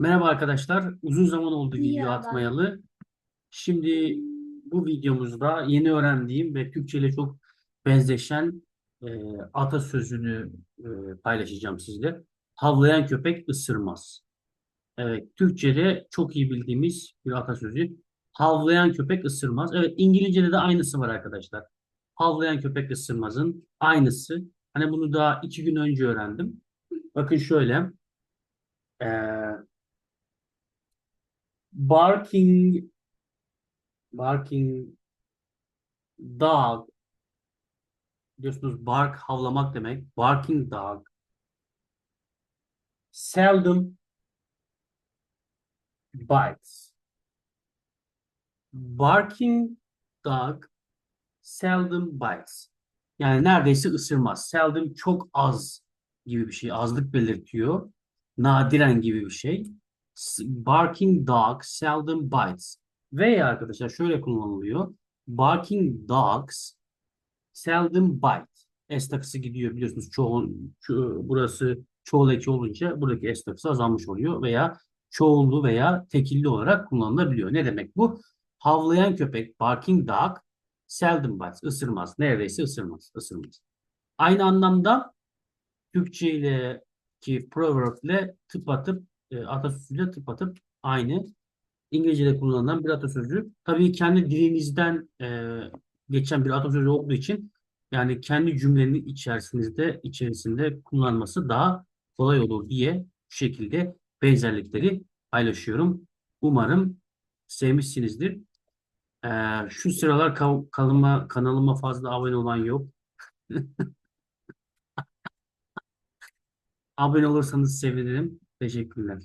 Merhaba arkadaşlar. Uzun zaman oldu video Merhaba. atmayalı. Şimdi bu videomuzda yeni öğrendiğim ve Türkçe ile çok benzeşen e, atasözünü e, paylaşacağım sizle. Havlayan köpek ısırmaz. Evet, Türkçe'de çok iyi bildiğimiz bir atasözü. Havlayan köpek ısırmaz. Evet, İngilizce'de de aynısı var arkadaşlar. Havlayan köpek ısırmazın aynısı. Hani bunu daha iki gün önce öğrendim. Bakın şöyle. E, barking Barking dog biliyorsunuz bark havlamak demek. Barking dog seldom bites. Barking dog seldom bites. Yani neredeyse ısırmaz. Seldom çok az gibi bir şey. Azlık belirtiyor. Nadiren gibi bir şey. Barking dog seldom bites. Veya arkadaşlar şöyle kullanılıyor. Barking dogs Seldom bite. S takısı gidiyor biliyorsunuz çoğul, ço- burası çoğul eki olunca buradaki S takısı azalmış oluyor veya çoğullu veya tekilli olarak kullanılabiliyor. Ne demek bu? Havlayan köpek, barking dog, seldom bites, ısırmaz. Neredeyse ısırmaz, ısırmaz. Aynı anlamda Türkçe ile ki proverb ile tıpatıp, e, atasözüyle tıpatıp aynı. İngilizce'de kullanılan bir atasözü. Tabii kendi dilinizden e, geçen bir atasözü olduğu için yani kendi cümlenin içerisinde içerisinde kullanması daha kolay olur diye bu şekilde benzerlikleri paylaşıyorum. Umarım sevmişsinizdir. E, şu sıralar kav- kanalıma, kanalıma fazla abone olan yok. Abone olursanız sevinirim. Teşekkürler.